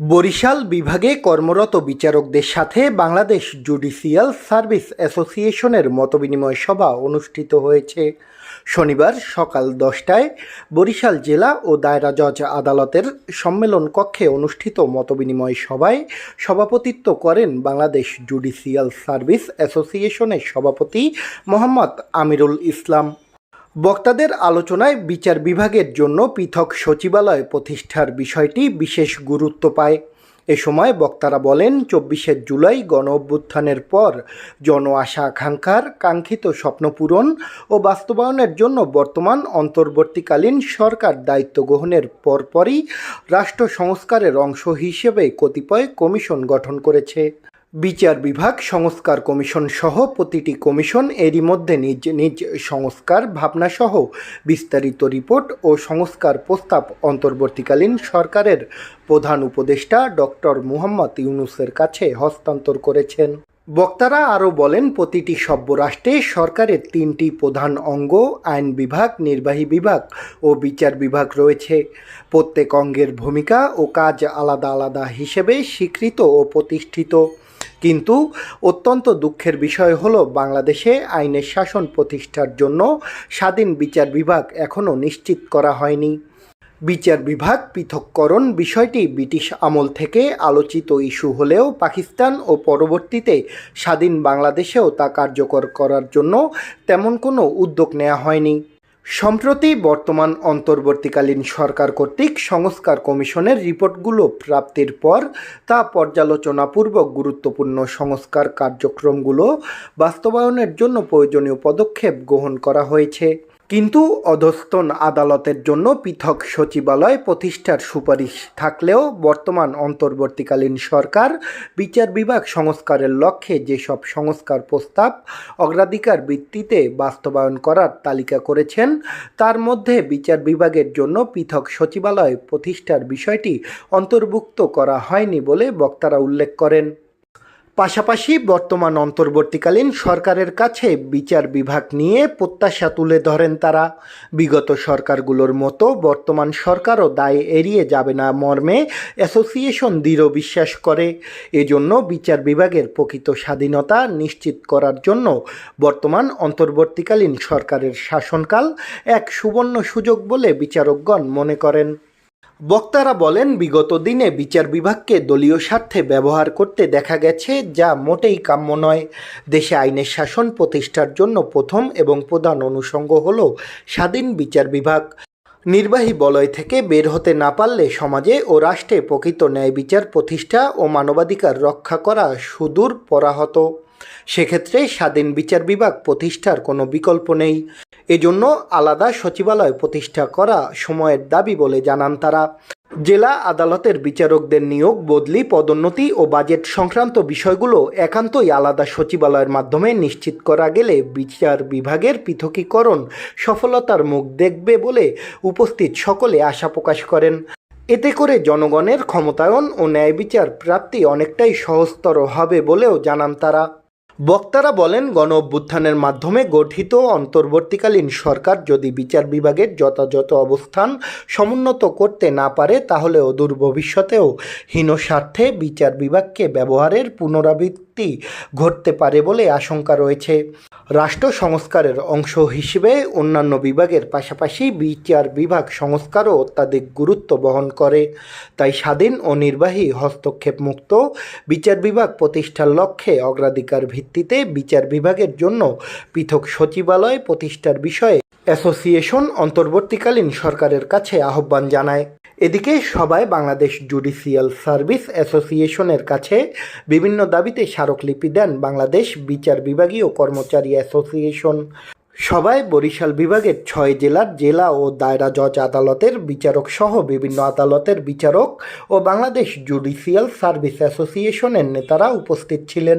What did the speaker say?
বরিশাল বিভাগে কর্মরত বিচারকদের সাথে বাংলাদেশ জুডিশিয়াল সার্ভিস অ্যাসোসিয়েশনের মতবিনিময় সভা অনুষ্ঠিত হয়েছে। শনিবার সকাল দশটায় বরিশাল জেলা ও দায়রা জজ আদালতের সম্মেলন কক্ষে অনুষ্ঠিত মতবিনিময় সভায় সভাপতিত্ব করেন বাংলাদেশ জুডিশিয়াল সার্ভিস অ্যাসোসিয়েশনের সভাপতি মোহাম্মদ আমিরুল ইসলাম। বক্তাদের আলোচনায় বিচার বিভাগের জন্য পৃথক সচিবালয় প্রতিষ্ঠার বিষয়টি বিশেষ গুরুত্ব পায়। এ সময় বক্তারা বলেন, চব্বিশে জুলাই গণ অভ্যুত্থানের পর জন আশা আকাঙ্ক্ষার কাঙ্ক্ষিত স্বপ্নপূরণ ও বাস্তবায়নের জন্য বর্তমান অন্তর্বর্তীকালীন সরকার দায়িত্ব গ্রহণের পরপরই রাষ্ট্র সংস্কারের অংশ হিসেবে কতিপয় কমিশন গঠন করেছে। বিচার বিভাগ, সংস্কার কমিশন সহ প্রতিটি কমিশন এরই মধ্যে নিজ নিজ সংস্কার ভাবনাসহ বিস্তারিত রিপোর্ট ও সংস্কার প্রস্তাব অন্তর্বর্তীকালীন সরকারের প্রধান উপদেষ্টা ডক্টর মুহাম্মদ ইউনুসের কাছে হস্তান্তর করেছেন। বক্তারা আরও বলেন, প্রতিটি সভ্য রাষ্ট্রে সরকারের তিনটি প্রধান অঙ্গ, আইন বিভাগ, নির্বাহী বিভাগ ও বিচার বিভাগ রয়েছে। প্রত্যেক অঙ্গের ভূমিকা ও কাজ আলাদা আলাদা হিসেবে স্বীকৃত ও প্রতিষ্ঠিত। কিন্তু অত্যন্ত দুঃখের বিষয় হলো বাংলাদেশে আইনের শাসন প্রতিষ্ঠার জন্য স্বাধীন বিচার বিভাগ এখনও নিশ্চিত করা হয়নি। বিচার বিভাগ পৃথককরণ বিষয়টি ব্রিটিশ আমল থেকে আলোচিত ইস্যু হলেও পাকিস্তান ও পরবর্তীতে স্বাধীন বাংলাদেশেও তা কার্যকর করার জন্য তেমন কোনো উদ্যোগ নেওয়া হয়নি। সম্প্রতি বর্তমান অন্তর্বর্তীকালীন সরকার কর্তৃক সংস্কার কমিশনের রিপোর্টগুলো প্রাপ্তির পর তা পর্যালোচনাপূর্বক গুরুত্বপূর্ণ সংস্কার কার্যক্রমগুলো বাস্তবায়নের জন্য প্রয়োজনীয় পদক্ষেপ গ্রহণ করা হয়েছে। কিন্তু অধস্তন আদালতের জন্য পৃথক সচিবালয় প্রতিষ্ঠার সুপারিশ থাকলেও বর্তমান অন্তর্বর্তীকালীন সরকার, বিচার বিভাগ সংস্কারের লক্ষ্যে যেসব সংস্কার প্রস্তাব অগ্রাধিকার ভিত্তিতে বাস্তবায়ন করার তালিকা করেছেন, তার মধ্যে বিচার বিভাগের জন্য পৃথক সচিবালয় প্রতিষ্ঠার বিষয়টি অন্তর্ভুক্ত করা হয়নি বলে বক্তারা উল্লেখ করেন। পাশাপাশি বর্তমান অন্তর্বর্তীকালীন সরকারের কাছে বিচার বিভাগ নিয়ে প্রত্যাশা তুলে ধরেন তারা। বিগত সরকারগুলোর মতো বর্তমান সরকারও দায় এড়িয়ে যাবে না মর্মে অ্যাসোসিয়েশন দৃঢ় বিশ্বাস করে। এজন্য বিচার বিভাগের প্রকৃত স্বাধীনতা নিশ্চিত করার জন্য বর্তমান অন্তর্বর্তীকালীন সরকারের শাসনকাল এক সুবর্ণ সুযোগ বলে বিচারকগণ মনে করেন। বক্তারা বলেন, বিগত দিনে বিচার বিভাগকে দলীয় স্বার্থে ব্যবহার করতে দেখা গেছে, যা মোটেই কাম্য নয়। দেশে আইনের শাসন প্রতিষ্ঠার জন্য প্রথম এবং প্রধান অনুষঙ্গ হল স্বাধীন বিচার বিভাগ। নির্বাহী বলয় থেকে বের হতে না পারলে সমাজে ও রাষ্ট্রে প্রকৃত ন্যায় বিচার প্রতিষ্ঠা ও মানবাধিকার রক্ষা করা সুদূর পরাহত। সেক্ষেত্রে স্বাধীন বিচার বিভাগ প্রতিষ্ঠার কোনো বিকল্প নেই। এজন্য আলাদা সচিবালয় প্রতিষ্ঠা করা সময়ের দাবি বলে জানান তারা। জেলা আদালতের বিচারকদের নিয়োগ, বদলি, পদোন্নতি ও বাজেট সংক্রান্ত বিষয়গুলো একান্তই আলাদা সচিবালয়ের মাধ্যমে নিশ্চিত করা গেলে বিচার বিভাগের পৃথকীকরণ সফলতার মুখ দেখবে বলে উপস্থিত সকলে আশা প্রকাশ করেন। এতে করে জনগণের ক্ষমতায়ন ও ন্যায় বিচার প্রাপ্তি অনেকটাই সহজতর হবে বলেও জানান তারা। বক্তারা বলেন গণ অভ্যুত্থানের মাধ্যমে গঠিত অন্তর্বর্তীকালীন সরকার যদি বিচার বিভাগের যথাযথ অবস্থান সমুন্নত করতে না পারে, তাহলে অদূর ভবিষ্যতেও হীনস্বার্থে বিচার বিভাগকে ব্যবহারের পুনরাবৃত্তি ঘটতে পারে বলে আশঙ্কা রয়েছে। রাষ্ট্র সংস্কারের অংশ হিসেবে অন্যান্য বিভাগের পাশাপাশি বিচার বিভাগ সংস্কারও অত্যাধিক গুরুত্ব বহন করে। তাই স্বাধীন ও নির্বাহী হস্তক্ষেপ মুক্ত বিচার বিভাগ প্রতিষ্ঠার লক্ষ্যে অগ্রাধিকার ভিত্তিতে বিচার বিভাগের জন্য পৃথক সচিবালয় প্রতিষ্ঠার বিষয়ে অ্যাসোসিয়েশন অন্তর্বর্তীকালীন সরকারের কাছে আহ্বান জানায়। এদিকে সবাই বাংলাদেশ জুডিশিয়াল সার্ভিস অ্যাসোসিয়েশনের কাছে বিভিন্ন দাবিতে স্মারকলিপি দেন বাংলাদেশ বিচার বিভাগীয় কর্মচারী অ্যাসোসিয়েশন। সবাই বরিশাল বিভাগের ছয় জেলার জেলা ও দায়রা জজ আদালতের বিচারক সহ বিভিন্ন আদালতের বিচারক ও বাংলাদেশ জুডিশিয়াল সার্ভিস অ্যাসোসিয়েশনের নেতারা উপস্থিত ছিলেন।